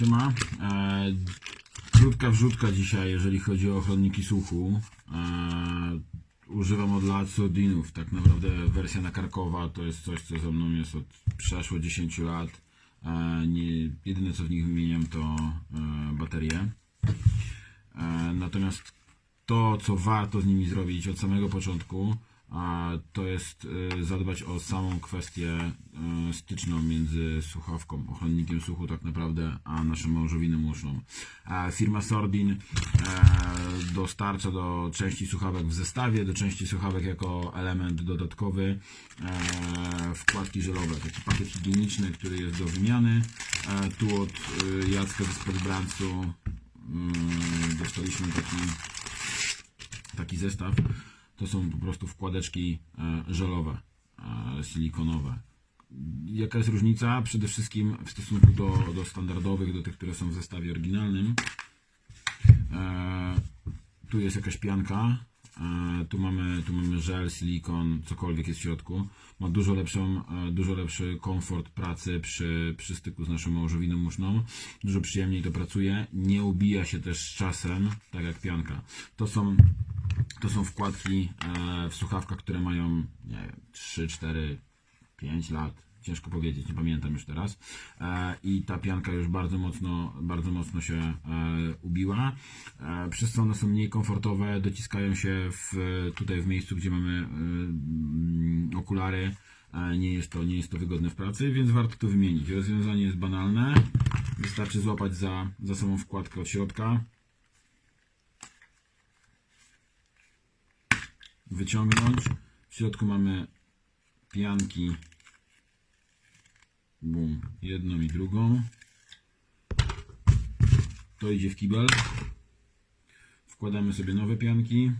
Siema. E, krótka wrzutka dzisiaj, jeżeli chodzi o ochroniki słuchu. E, używam od lat Sordinów. Tak naprawdę wersja nakarkowa to jest coś, co ze mną jest od przeszło 10 lat. E, nie, jedyne co w nich wymieniam to e, baterie. E, natomiast to, co warto z nimi zrobić od samego początku, a to jest e, zadbać o samą kwestię e, styczną między słuchawką, ochronnikiem słuchu tak naprawdę, a naszą małżowiną uszną. Firma Sordin e, dostarcza do części słuchawek w zestawie, do części słuchawek jako element dodatkowy wkładki żelowe, taki pakiet higieniczny, który jest do wymiany. E, Tu od Jacka ze Spodbrancu mm, dostaliśmy taki taki zestaw, to są po prostu wkładeczki e, żelowe, e, silikonowe. Jaka jest różnica? Przede wszystkim w stosunku do, do standardowych, do tych, które są w zestawie oryginalnym. E, tu jest jakaś pianka, tu mamy, tu mamy żel, silikon, cokolwiek jest w środku. Ma dużo, lepszą, dużo lepszy komfort pracy przy, przy styku z naszą małżowiną muszną. Dużo przyjemniej to pracuje. Nie ubija się też z czasem, tak jak pianka. To są to są wkładki e, w słuchawkach, które mają nie wiem, 3, 4, 5 lat. Ciężko powiedzieć, nie pamiętam już teraz. E, I ta pianka już bardzo mocno, bardzo mocno się e, ubiła. Przez co one są mniej komfortowe, dociskają się w, tutaj w miejscu, gdzie mamy mm, okulary. Nie jest, to, nie jest to wygodne w pracy, więc warto to wymienić. Rozwiązanie jest banalne. Wystarczy złapać za, za samą wkładkę od środka. Wyciągnąć. W środku mamy pianki. Bum, jedną i drugą. To idzie w kibel. Wkładamy sobie nowe pianki.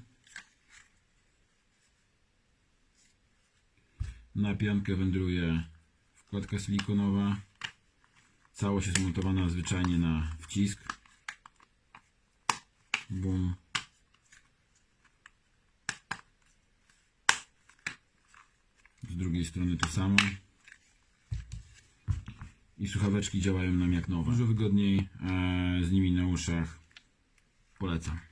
Na piankę wędruje wkładka silikonowa. Całość jest montowana zwyczajnie na wcisk. Bum. Z drugiej strony to samo. I słuchaweczki działają nam jak nowe. Dużo wygodniej e, z nimi na uszach. Polecam.